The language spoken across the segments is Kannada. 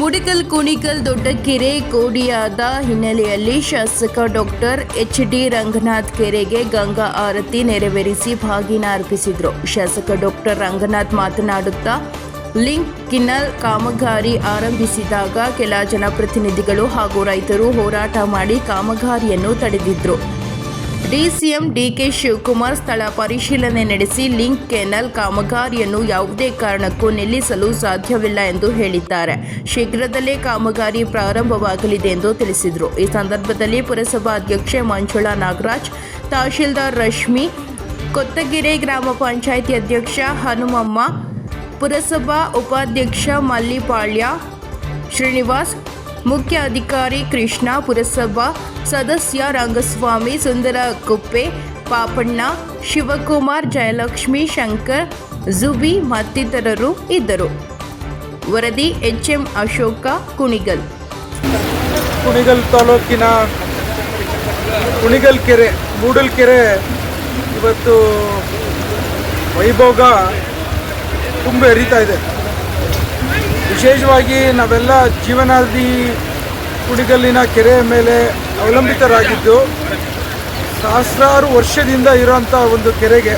ಮುಡಿಕಲ್ ಕುಣಿಕಲ್ ದೊಡ್ಡಕೆರೆ ಕೋಡಿಯಾದ ಹಿನ್ನೆಲೆಯಲ್ಲಿ ಶಾಸಕ ಡಾಕ್ಟರ್ ಎಚ್ ಡಿ ರಂಗನಾಥ್ ಕೆರೆಗೆ ಗಂಗಾ ಆರತಿ ನೆರವೇರಿಸಿ ಭಾಗಿನ ಅರ್ಪಿಸಿದರು. ಶಾಸಕ ಡಾಕ್ಟರ್ ರಂಗನಾಥ್ ಮಾತನಾಡುತ್ತಾ, ಲಿಂಕ್ ಕಿನ್ನಲ್ ಕಾಮಗಾರಿ ಆರಂಭಿಸಿದಾಗ ಕೆಲ ಜನಪ್ರತಿನಿಧಿಗಳು ಹಾಗೂ ರೈತರು ಹೋರಾಟ ಮಾಡಿ ಕಾಮಗಾರಿಯನ್ನು ತಡೆದಿದ್ರು. ಡಿಸಿಎಂ ಡಿಕೆ ಶಿವಕುಮಾರ್ ಸ್ಥಳ ಪರಿಶೀಲನೆ ನಡೆಸಿ ಲಿಂಕ್ ಕೆನಲ್ ಕಾಮಗಾರಿಯನ್ನು ಯಾವುದೇ ಕಾರಣಕ್ಕೂ ನಿಲ್ಲಿಸಲು ಸಾಧ್ಯವಿಲ್ಲ ಎಂದು ಹೇಳಿದ್ದಾರೆ. ಶೀಘ್ರದಲ್ಲೇ ಕಾಮಗಾರಿ ಪ್ರಾರಂಭವಾಗಲಿದೆ ಎಂದು ತಿಳಿಸಿದರು. ಈ ಸಂದರ್ಭದಲ್ಲಿ ಪುರಸಭಾ ಅಧ್ಯಕ್ಷೆ ಮಂಜುಳಾ ನಾಗರಾಜ್, ತಹಶೀಲ್ದಾರ್ ರಶ್ಮಿ, ಕೊತ್ತಗೆರೆ ಗ್ರಾಮ ಪಂಚಾಯಿತಿ ಅಧ್ಯಕ್ಷ ಹನುಮಮ್ಮ, ಪುರಸಭಾ ಉಪಾಧ್ಯಕ್ಷ ಮಲ್ಲಿಪಾಳ್ಯ, ಶ್ರೀನಿವಾಸ್ ಮುಖ್ಯ ಅಧಿಕಾರಿ ಕೃಷ್ಣ, ಪುರಸಭಾ ಸದಸ್ಯ ರಂಗಸ್ವಾಮಿ ಸುಂದರ ಕುಪ್ಪೆ ಪಾಪಣ್ಣ, ಶಿವಕುಮಾರ್, ಜಯಲಕ್ಷ್ಮಿ, ಶಂಕರ್ ಜುಬಿ ಮತ್ತಿತರರು ಇದ್ದರು. ವರದಿ ಎಚ್ ಎಂ ಅಶೋಕ, ಕುಣಿಗಲ್. ಕುಣಿಗಲ್ ತಾಲೂಕಿನ ಕುಣಿಗಲ್ ಕೆರೆ, ಮೂಡಲ್ ಕೆರೆ ಇವತ್ತು ವೈಭೋಗ ತುಂಬ ಹರಿತಾ ಇದೆ. ವಿಶೇಷವಾಗಿ ನಾವೆಲ್ಲ ಜೀವನಾದಿ ಕುಡಿಗಲ್ಲಿನ ಕೆರೆಯ ಮೇಲೆ ಅವಲಂಬಿತರಾಗಿದ್ದು ಸಹಸ್ರಾರು ವರ್ಷದಿಂದ ಇರೋಂಥ ಒಂದು ಕೆರೆಗೆ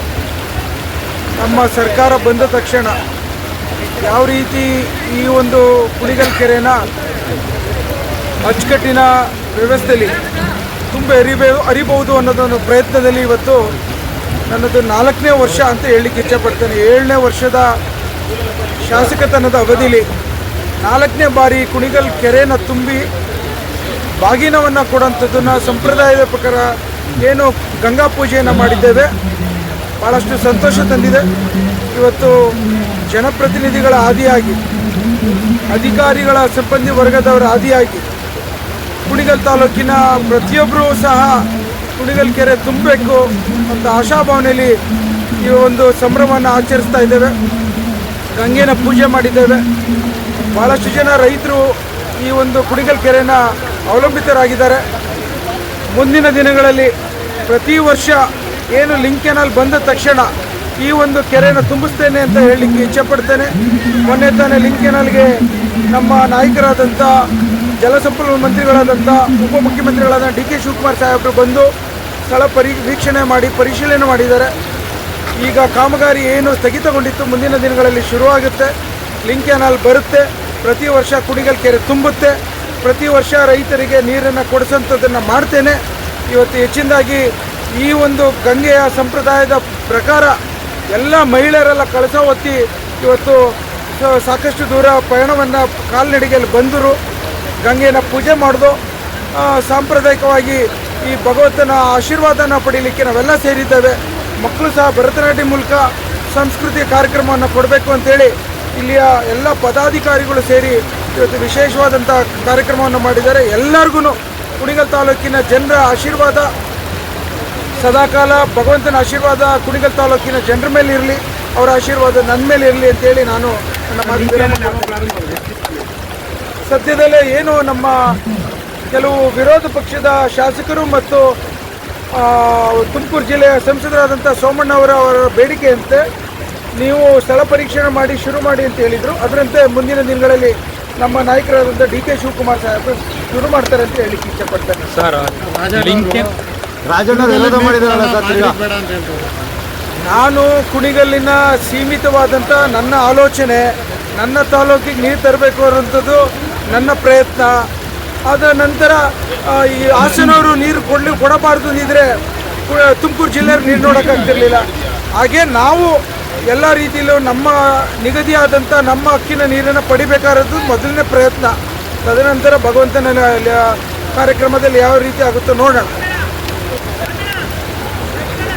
ನಮ್ಮ ಸರ್ಕಾರ ಬಂದ ತಕ್ಷಣ ಯಾವ ರೀತಿ ಈ ಒಂದು ಕುಡಿಗಲ್ ಕೆರೆನ ಅಚ್ಚುಕಟ್ಟಿನ ವ್ಯವಸ್ಥೆಯಲ್ಲಿ ತುಂಬ ಅರಿಬೇ ಅರಿಬಹುದು ಅನ್ನೋದೊಂದು ಪ್ರಯತ್ನದಲ್ಲಿ ಇವತ್ತು ನನ್ನದು ನಾಲ್ಕನೇ ವರ್ಷ ಅಂತ ಹೇಳಲಿಕ್ಕೆ ಇಚ್ಛಪಡ್ತೇನೆ. ಏಳನೇ ವರ್ಷದ ಶಾಸಕತನದ ಅವಧಿಲಿ ನಾಲ್ಕನೇ ಬಾರಿ ಕುಣಿಗಲ್ ಕೆರೆನ ತುಂಬಿ ಬಾಗಿನವನ್ನು ಕೊಡೋಂಥದ್ದನ್ನು ಸಂಪ್ರದಾಯದ ಪ್ರಕಾರ ಏನು ಗಂಗಾ ಪೂಜೆಯನ್ನು ಮಾಡಿದ್ದೇವೆ. ಭಾಳಷ್ಟು ಸಂತೋಷ ತಂದಿದೆ. ಇವತ್ತು ಜನಪ್ರತಿನಿಧಿಗಳ ಆದಿಯಾಗಿ ಅಧಿಕಾರಿಗಳ ಸಿಬ್ಬಂದಿ ವರ್ಗದವರ ಆದಿಯಾಗಿ ಕುಣಿಗಲ್ ತಾಲೂಕಿನ ಪ್ರತಿಯೊಬ್ಬರೂ ಸಹ ಕುಣಿಗಲ್ ಕೆರೆ ತುಂಬಬೇಕು ಅಂತ ಆಶಾಭಾವನೆಯಲ್ಲಿ ಈ ಒಂದು ಸಂಭ್ರಮವನ್ನು ಆಚರಿಸ್ತಾ ಇದ್ದೇವೆ. ಗಂಗೆನ ಪೂಜೆ ಮಾಡಿದ್ದೇವೆ. ಭಾಳಷ್ಟು ಜನ ರೈತರು ಈ ಒಂದು ಕುಣಿಗಲ್ ಕೆರೆನ ಅವಲಂಬಿತರಾಗಿದ್ದಾರೆ. ಮುಂದಿನ ದಿನಗಳಲ್ಲಿ ಪ್ರತಿ ವರ್ಷ ಏನು ಲಿಂಕ್ ಕೆನಾಲ್ ಬಂದ ತಕ್ಷಣ ಈ ಒಂದು ಕೆರೆನ ತುಂಬಿಸ್ತೇನೆ ಅಂತ ಹೇಳಲಿಕ್ಕೆ ಇಚ್ಛಪಡ್ತೇನೆ. ಮೊನ್ನೆ ತಾನೇ ಲಿಂಕ್ ಕೆನಾಲ್ಗೆ ನಮ್ಮ ನಾಯಕರಾದಂಥ ಜಲಸಂಪನ್ಮೂಲ ಮಂತ್ರಿಗಳಾದಂಥ ಉಪಮುಖ್ಯಮಂತ್ರಿಗಳಾದ ಡಿ ಕೆ ಶಿವಕುಮಾರ್ ಸಾಹೇಬರು ಬಂದು ಸ್ಥಳ ಪರಿ, ವೀಕ್ಷಣೆ ಮಾಡಿ, ಪರಿಶೀಲನೆ ಮಾಡಿದ್ದಾರೆ. ಈಗ ಕಾಮಗಾರಿ ಏನು ಸ್ಥಗಿತಗೊಂಡಿತ್ತು ಮುಂದಿನ ದಿನಗಳಲ್ಲಿ ಶುರುವಾಗುತ್ತೆ. ಲಿಂಕ್ ಕೆನಾಲ್ ಬರುತ್ತೆ. ಪ್ರತಿ ವರ್ಷ ಕುಣಿಗಲ್ ಕೆರೆ ತುಂಬುತ್ತೆ. ಪ್ರತಿ ವರ್ಷ ರೈತರಿಗೆ ನೀರನ್ನು ಕೊಡಿಸೋಂಥದ್ದನ್ನು ಮಾಡ್ತೇನೆ. ಇವತ್ತು ಹೆಚ್ಚಿನದಾಗಿ ಈ ಒಂದು ಗಂಗೆಯ ಸಂಪ್ರದಾಯದ ಪ್ರಕಾರ ಎಲ್ಲ ಮಹಿಳೆಯರೆಲ್ಲ ಕಳಸ ಹೊತ್ತಿ ಇವತ್ತು ಸಾಕಷ್ಟು ದೂರ ಪಯಣವನ್ನು ಕಾಲ್ನಡಿಗೆಯಲ್ಲಿ ಬಂದರು. ಗಂಗೆನ ಪೂಜೆ ಮಾಡಿದು ಸಾಂಪ್ರದಾಯಿಕವಾಗಿ ಈ ಭಗವಂತನ ಆಶೀರ್ವಾದನ ಪಡೀಲಿಕ್ಕೆ ನಾವೆಲ್ಲ ಸೇರಿದ್ದೇವೆ. ಮಕ್ಕಳು ಸಹ ಭರತನಾಟ್ಯ ಮೂಲಕ ಸಂಸ್ಕೃತಿ ಕಾರ್ಯಕ್ರಮವನ್ನು ಕೊಡಬೇಕು ಅಂತೇಳಿ ಇಲ್ಲಿಯ ಎಲ್ಲ ಪದಾಧಿಕಾರಿಗಳು ಸೇರಿ ಇವತ್ತು ವಿಶೇಷವಾದಂಥ ಕಾರ್ಯಕ್ರಮವನ್ನು ಮಾಡಿದ್ದಾರೆ ಎಲ್ಲರಿಗೂ ಕುಣಿಗಲ್ ತಾಲೂಕಿನ ಜನರ ಆಶೀರ್ವಾದ ಸದಾಕಾಲ ಭಗವಂತನ ಆಶೀರ್ವಾದ ಕುಣಿಗಲ್ ತಾಲೂಕಿನ ಜನರ ಮೇಲೆ ಇರಲಿ ಅವರ ಆಶೀರ್ವಾದ ನನ್ನ ಮೇಲೆ ಇರಲಿ ಅಂತೇಳಿ ನಾನು ಮಾಡ್ತೀನಿ. ಸದ್ಯದಲ್ಲೇ ಏನು ನಮ್ಮ ಕೆಲವು ವಿರೋಧ ಪಕ್ಷದ ಶಾಸಕರು ಮತ್ತು ತುಮಕೂರು ಜಿಲ್ಲೆಯ ಸಂಸದರಾದಂಥ ಸೋಮಣ್ಣ ಅವರ ಅವರ ಬೇಡಿಕೆಯಂತೆ ನೀವು ಸ್ಥಳ ಪರೀಕ್ಷೆ ಮಾಡಿ ಶುರು ಮಾಡಿ ಅಂತ ಹೇಳಿದರು. ಅದರಂತೆ ಮುಂದಿನ ದಿನಗಳಲ್ಲಿ ನಮ್ಮ ನಾಯಕರಾದಂಥ ಡಿ ಕೆ ಶಿವಕುಮಾರ್ ಸಾಹೇಬ್ ಶುರು ಮಾಡ್ತಾರೆ ಅಂತ ಹೇಳಿಕ್ಕೆ ಮಾಡಿದಾರಲ್ಲ ಸರ್ ನಾನು ಕುಣಿಗಲ್ಲಿನ ಸೀಮಿತವಾದಂಥ ನನ್ನ ಆಲೋಚನೆ ನನ್ನ ತಾಲೂಕಿಗೆ ನೀರು ತರಬೇಕು ಅನ್ನೋಂಥದ್ದು ನನ್ನ ಪ್ರಯತ್ನ. ಅದರ ನಂತರ ಈ ಹಾಸನವರು ನೀರು ಕೊಡಲಿ ಕೊಡಬಾರ್ದು ಅಂದಿದ್ರೆ ತುಮಕೂರು ಜಿಲ್ಲೆಯವ್ರು ನೀರು ನೋಡೋಕ್ಕಾಗ್ತಿರ್ಲಿಲ್ಲ. ಹಾಗೆ ನಾವು ಎಲ್ಲ ರೀತಿಯಲ್ಲೂ ನಮ್ಮ ನಿಗದಿಯಾದಂಥ ನಮ್ಮ ಅಕ್ಕಿನ ನೀರನ್ನು ಪಡಿಬೇಕಾದದ್ದು ಮೊದಲನೇ ಪ್ರಯತ್ನ. ತದನಂತರ ಭಗವಂತನ ಕಾರ್ಯಕ್ರಮದಲ್ಲಿ ಯಾವ ರೀತಿ ಆಗುತ್ತೋ ನೋಡೋಣ.